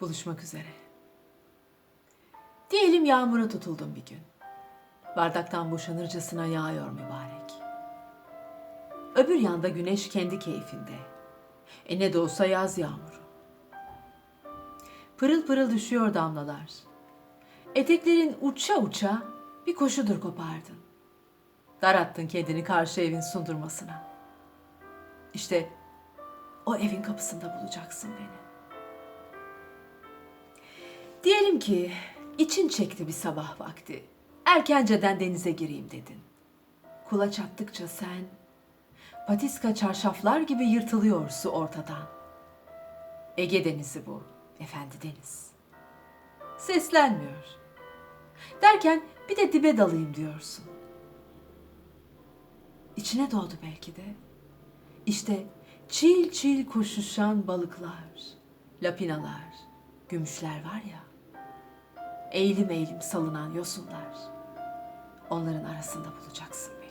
Buluşmak üzere. Diyelim yağmura tutuldum bir gün. Bardaktan boşanırcasına yağıyor mübarek. Öbür yanda güneş kendi keyfinde. E ne de olsa yaz yağmuru. Pırıl pırıl düşüyor damlalar. Eteklerin uça uça bir koşudur kopardın. Darattın kendini karşı evin sundurmasına. İşte o evin kapısında bulacaksın Diyelim ki için çekti bir sabah vakti. Erkenceden denize gireyim dedin. Kulaç attıkça sen patiska çarşaflar gibi yırtılıyor su ortadan. Ege denizi bu, efendi deniz. Seslenmiyor. Derken bir de dibe dalayım diyorsun. İçine doğdu belki de. İşte çil çil koşuşan balıklar, lapinalar, gümüşler var ya. Eğilim eğilim salınan yosunlar. Onların arasında bulacaksın beni.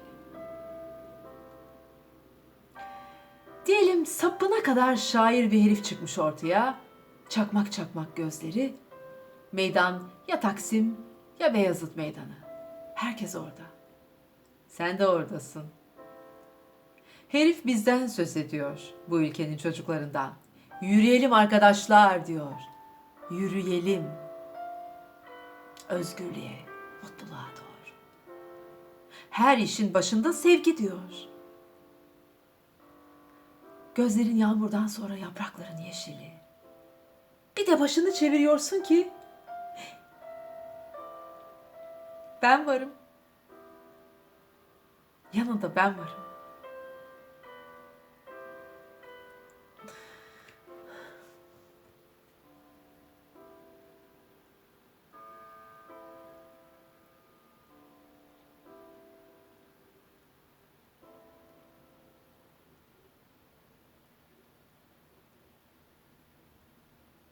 Diyelim sapına kadar şair bir herif çıkmış ortaya. Çakmak çakmak gözleri. Meydan ya Taksim ya Beyazıt Meydanı. Herkes orada. Sen de oradasın. Herif bizden söz ediyor, bu ülkenin çocuklarından. Yürüyelim arkadaşlar diyor. Yürüyelim. Özgürlüğe, mutluluğa doğru. Her işin başında sevgi diyor. Gözlerin yağmurdan sonra yaprakların yeşili. Bir de başını çeviriyorsun ki ben varım. Yanında ben varım.